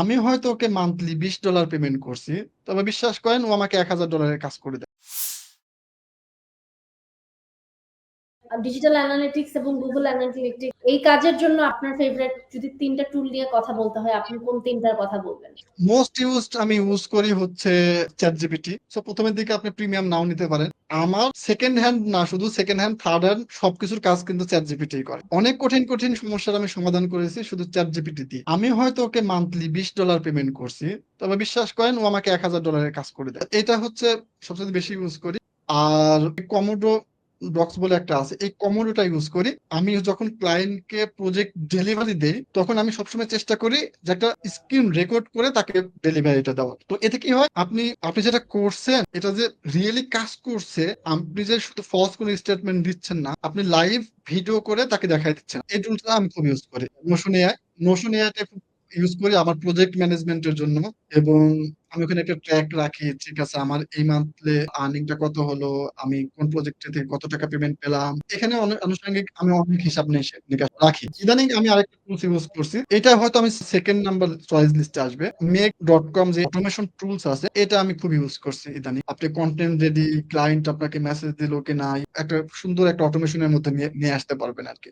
আমি হয়তো ওকে মান্থলি বিশ ডলার পেমেন্ট করছি, তবে বিশ্বাস করেন ও আমাকে এক হাজার ডলারের কাজ করে দেয়। ডিজিটাল অ্যানালিটিক্স এবং গুগল অ্যানালিটিক্স এই কাজের জন্য আপনার ফেভারিট যদি তিনটা টুল নিয়ে কথা বলতে হয়, আপনি কোন তিনটার কথা বলবেন? মোস্ট ইউজড আমি ইউজ করি হচ্ছে চ্যাট জিপিটি সো প্রথমের দিকে আপনি প্রিমিয়াম নাও নিতে পারেন। আমার সেকেন্ড হ্যান্ড না, শুধু সেকেন্ড হ্যান্ড থার্ড হ্যান্ড সবকিছুর কাজ কিন্তু চ্যাট জিপিটি করে। অনেক কঠিন কঠিন সমস্যার আমি সমাধান করেছি শুধু চ্যাট জিপিটি দিয়ে। আমি হয়তো ওকে মান্থলি বিশ ডলার পেমেন্ট করছি, তবে বিশ্বাস করেন ও আমাকে এক হাজার ডলারের কাজ করে দেয়। এটা হচ্ছে সবচেয়ে বেশি ইউজ করি। আর কমোডো বক্স বলে একটা আছে। এই কমোডোটা ইউজ করি। আমি যখন ক্লায়েন্টকে প্রজেক্ট ডেলিভারি দেই, তখন আমি সবসময় চেষ্টা করি যে একটা স্ক্রিন রেকর্ড করে তাকে ডেলিভারিটা দেওয়ার। তো এতে কি হয়? আপনি আপনি যেটা করছেন, এটা যে রিয়েলি কাজ করছে, আপনি যে শুধু ফলস কোনো স্টেটমেন্ট দিচ্ছেন না, আপনি লাইভ ভিডিও করে তাকে দেখাই দিচ্ছেন। এই টুলটা আমি খুব ইউজ করি। নোশন এআই নোশন এআইটা ইউজ করি আমার প্রজেক্ট ম্যানেজমেন্টের জন্য এবং আমি ওখানে একটা ট্র্যাক রাখি, ঠিক আছে, আমার এই মান্থলে আর্নিংটা কত হলো, আমি কোন প্রজেক্টে থেকে কত টাকা পেমেন্ট পেলাম। এখানে আনুষঙ্গিক আমি অনেক হিসাব নিকাশ- রাখি। ইদানিং আমি আরেকটা টুলস ইউজ করছি। এটা হয়তো আমি সেকেন্ড নাম্বার চয়েস লিস্টে আসবে। মেক ডট কম যে অটোমেশন টুলস আছে, এটা আমি খুব ইউজ করছি ইদানিং। আপনি কন্টেন্ট রেডি ক্লায়েন্ট আপনাকে মেসেজ দিল কি না একটা সুন্দর একটা অটোমেশনের মধ্যে নিয়ে আসতে পারবেন আর কি